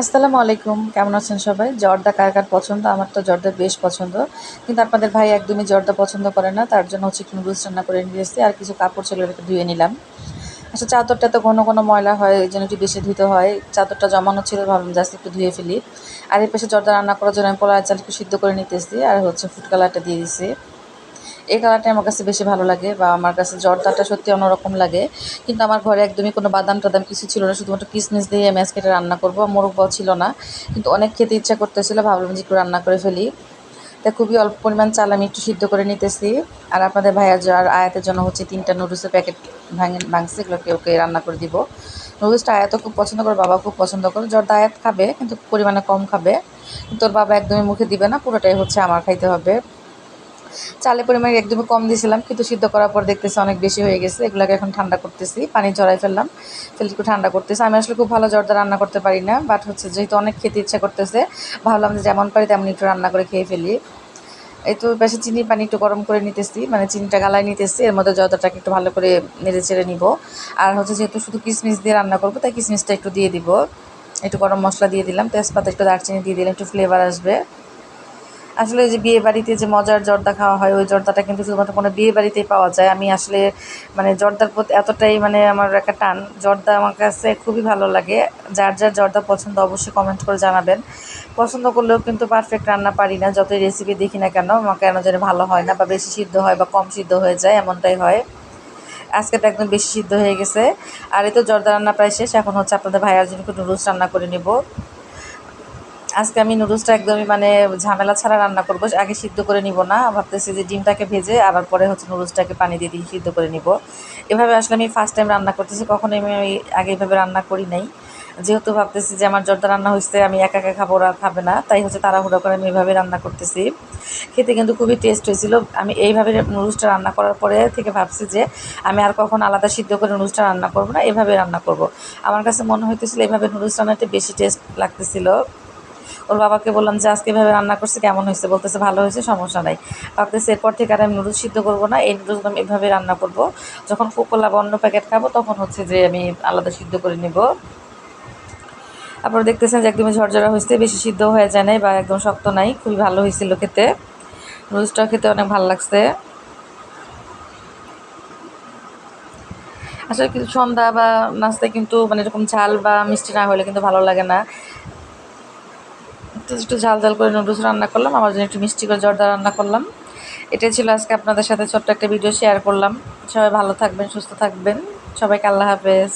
আসসালামু আলাইকুম। কেমন আছেন সবাই? জর্দা কার কার পছন্দ? আমার তো জর্দা বেশ পছন্দ। কিন্তু আপনাদের ভাই একদমই জর্দা পছন্দ করে না, তার জন্য হচ্ছে একটু নুডলস রান্না করে নিয়ে এসেছি আর কিছু কাপড় ছিল ধুয়ে নিলাম। আসলে চাদরটা তো ঘন ঘন ময়লা হয়, এই জন্য একটু বেশি ধুতে হয়। চাদরটা জমানো ছিল, ভাবলাম জাস্ট একটু ধুয়ে ফেলি। আর এই পাশে জর্দা রান্না করার জন্য আমি পোলা চাল একটু সিদ্ধ করে নিতেছি, আর হচ্ছে ফুড কালারটা দিয়ে দিছি। এই কালারটা আমার কাছে বেশি ভালো লাগে বা আমার কাছে জর্দাটা সত্যি অন্যরকম লাগে। কিন্তু আমার ঘরে একদমই কোনো বাদাম টাদাম কিছু ছিল না, শুধুমাত্র কিসমিস দিয়ে আজকে এটা রান্না করব। মোরগবাও ছিল না, কিন্তু অনেক খেতে ইচ্ছা করতেছিল, ভাবলাম যে একটু রান্না করে ফেলি। তা খুবই অল্প পরিমাণ চাল আমি একটু সিদ্ধ করে নিতেছি। আর আপনাদের ভাইয়া আর আয়াতের জন্য হচ্ছে তিনটা নুডলসের প্যাকেট ভাঙে, ভাঙছে এগুলোকে ওকে রান্না করে দিব। নুডলসটা আয়াতও খুব পছন্দ করে বাবা খুব পছন্দ করে। জর্দা আয়াত খাবে, কিন্তু পরিমাণে কম খাবে। তোর বাবা একদমই মুখে দিবে না, পুরোটাই হচ্ছে আমার খাইতে হবে। চালের পরিমাণ একদমই কম দিয়েছিলাম, কিন্তু সিদ্ধ করার পর দেখতেছি অনেক বেশি হয়ে গেছে। এগুলোকে এখন ঠান্ডা করতেছি, পানি চড়াই ফেললাম, ফেলে একটু ঠান্ডা করতেছি। আমি আসলে খুব ভালো জর্দা রান্না করতে পারি না বাট হচ্ছে যেহেতু অনেক খেতে ইচ্ছা করতেছে, ভাবলাম যে যেমন পারি তেমন একটু রান্না করে খেয়ে ফেলি। এই তো বেশি চিনি পানি একটু গরম করে নিতেছি মানে চিনিটা গালায় নিতেছি, এর মধ্যে জর্দাটাকে একটু ভালো করে নেড়ে চেড়ে নিব। আর হচ্ছে যেহেতু শুধু কিশমিশ দিয়ে রান্না করব, তাই কিশমিশটা একটু দিয়ে দিব। একটু গরম মশলা দিয়ে দিলাম, তেজপাতা, একটু দারচিনি দিয়ে দিলাম, একটু ফ্লেভার আসবে। আসলে যে বিয়ে বাড়িতে যে মজার জর্দা খাওয়া হয়, ওই জর্দাটা কিন্তু শুধুমাত্র কোনো বিয়ে বাড়িতেই পাওয়া যায়। আমি আসলে মানে জর্দার প্রতি এতটাই মানে আমার একটা টান। জর্দা আমার কাছে খুবই ভালো লাগে। যার যার জর্দা পছন্দ অবশ্যই কমেন্ট করে জানাবেন। পছন্দ করলেও কিন্তু পারফেক্ট রান্না পারি না। যতই রেসিপি দেখি না কেন, আমার কেন যেন ভালো হয় না বা বেশি সিদ্ধ হয় বা কম সিদ্ধ হয়ে যায়, এমনটাই হয়। আজকে তো একদম বেশি সিদ্ধ হয়ে গেছে। আর এই তো জর্দা রান্না প্রায় শেষ। এখন হচ্ছে আপনাদের ভাইয়ার জন্য একটু নুডলস রান্না করে নেব। আজকে আমি নুডলসটা একদমই মানে ঝামেলা ছাড়া রান্না করব। আগে সিদ্ধ করে নিব না ভাবতেছি যে ডিমটাকে ভেজে আবার পরে হচ্ছে নুডলসটাকে পানি দিয়ে দিয়ে সিদ্ধ করে নিব। এভাবে আসলে আমি ফার্স্ট টাইম রান্না করতেছি কখনো আমি আগে এভাবে রান্না করি নাই। যেহেতু ভাবতেছি যে আমার জর্দা রান্না হয়েছে, আমি একা একা খাব, ওরা খাবে না, তাই হচ্ছে তাড়াহুড়ো করে আমি এভাবে রান্না করতেছি। খেতে কিন্তু খুবই টেস্ট হয়েছিল। আমি এইভাবে নুডলসটা রান্না করার পরে থেকে ভাবছি যে আমি আর কখন আলাদা সিদ্ধ করে নুডলসটা রান্না করব না, এভাবে রান্না করব। আমার কাছে মনে হইতেছিল এইভাবে নুডলস রান্নাটা বেশি টেস্ট লাগতেছিল। ওর বাবাকে বললাম, যে আজকে এভাবে রান্না করছে, কেমন হয়েছে? বলতেছে, ভালো হয়েছে, সমস্যা নাই। ভাবতেছে, এরপর থেকে আর আমি নুডলস সিদ্ধ করব না, এই নুডলস আমি এভাবে রান্না করব। যখন কোকোলা বা অন্য প্যাকেট খাব, তখন হচ্ছে যে আমি আলাদা সিদ্ধ করে নেব। আপনারা দেখতেছেন যে একদমই ঝরঝরা হয়েছে, বেশি সিদ্ধ হয়ে যায় নাই বা একদম শক্ত নাই, খুবই ভালো হয়েছিল খেতে। নুডলসটা খেতে অনেক ভালো লাগছে। আসলে কিন্তু সন্ধ্যা বা নাস্তায় কিন্তু মানে এরকম ঝাল বা মিষ্টি না হলে কিন্তু ভালো লাগে না। একটু ঝাল ঝাল করে নুডলস রান্না করলাম, আমার জন্য একটু মিষ্টি করে জর্দা রান্না করলাম। এটাই ছিল আজকে আপনাদের সাথে ছোট্ট একটা ভিডিও শেয়ার করলাম। সবাই ভালো থাকবেন, সুস্থ থাকবেন। সবাইকে আল্লাহ হাফেজ।